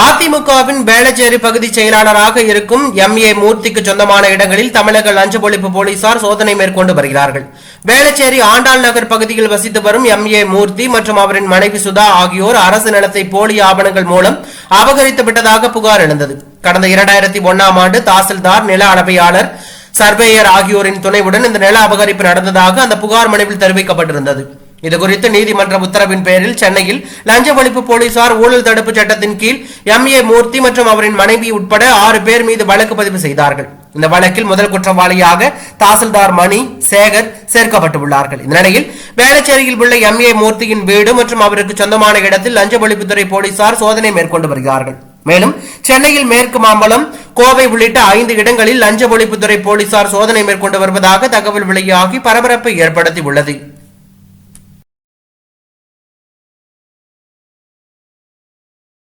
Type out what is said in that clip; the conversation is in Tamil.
அதிமுகவின் வேளச்சேரி பகுதி செயலாளராக இருக்கும் எம் ஏ மூர்த்திக்கு சொந்தமான இடங்களில் தமிழக லஞ்ச ஒழிப்பு போலீசார் சோதனை மேற்கொண்டு வருகிறார்கள். வேளச்சேரி ஆண்டாள் நகர் பகுதியில் வசித்து வரும் எம் ஏ மூர்த்தி மற்றும் அவரின் மனைவி சுதா ஆகியோர் அரசு நிலத்தை போலி ஆவணங்கள் மூலம் அபகரித்து விட்டதாக புகார் எழுந்தது. கடந்த இரண்டாயிரத்தி ஒன்னாம் ஆண்டு தாசில்தார் நில அளவையாளர் சர்வேயர் ஆகியோரின் துணைவுடன் இந்த நில அபகரிப்பு நடந்ததாக அந்த புகார் மனுவில் தெரிவிக்கப்பட்டிருந்தது. இதுகுறித்து நீதிமன்ற உத்தரவின் பேரில் சென்னையில் லஞ்ச ஒழிப்பு போலீசார் ஊழல் தடுப்பு சட்டத்தின் கீழ் எம் ஏ மூர்த்தி மற்றும் அவரின் மனைவி உட்பட ஆறு பேர் மீது வழக்கு பதிவு செய்தார்கள். இந்த வழக்கில் முதல் குற்றவாளியாக தாசில்தார் மணி சேகர் சேர்க்கப்பட்டுள்ளார்கள். இந்த நிலையில் வேளச்சேரியில் உள்ள எம் ஏ மூர்த்தியின் வீடு மற்றும் அவருக்கு சொந்தமான இடத்தில் லஞ்ச ஒழிப்புத்துறை போலீசார் சோதனை மேற்கொண்டு வருகிறார்கள். மேலும் சென்னையில் மேற்கு மாம்பலம் கோவை உள்ளிட்ட ஐந்து இடங்களில் லஞ்ச ஒழிப்புத்துறை போலீசார் சோதனை மேற்கொண்டு வருவதாக தகவல் வெளியாகி பரபரப்பை ஏற்படுத்தி உள்ளது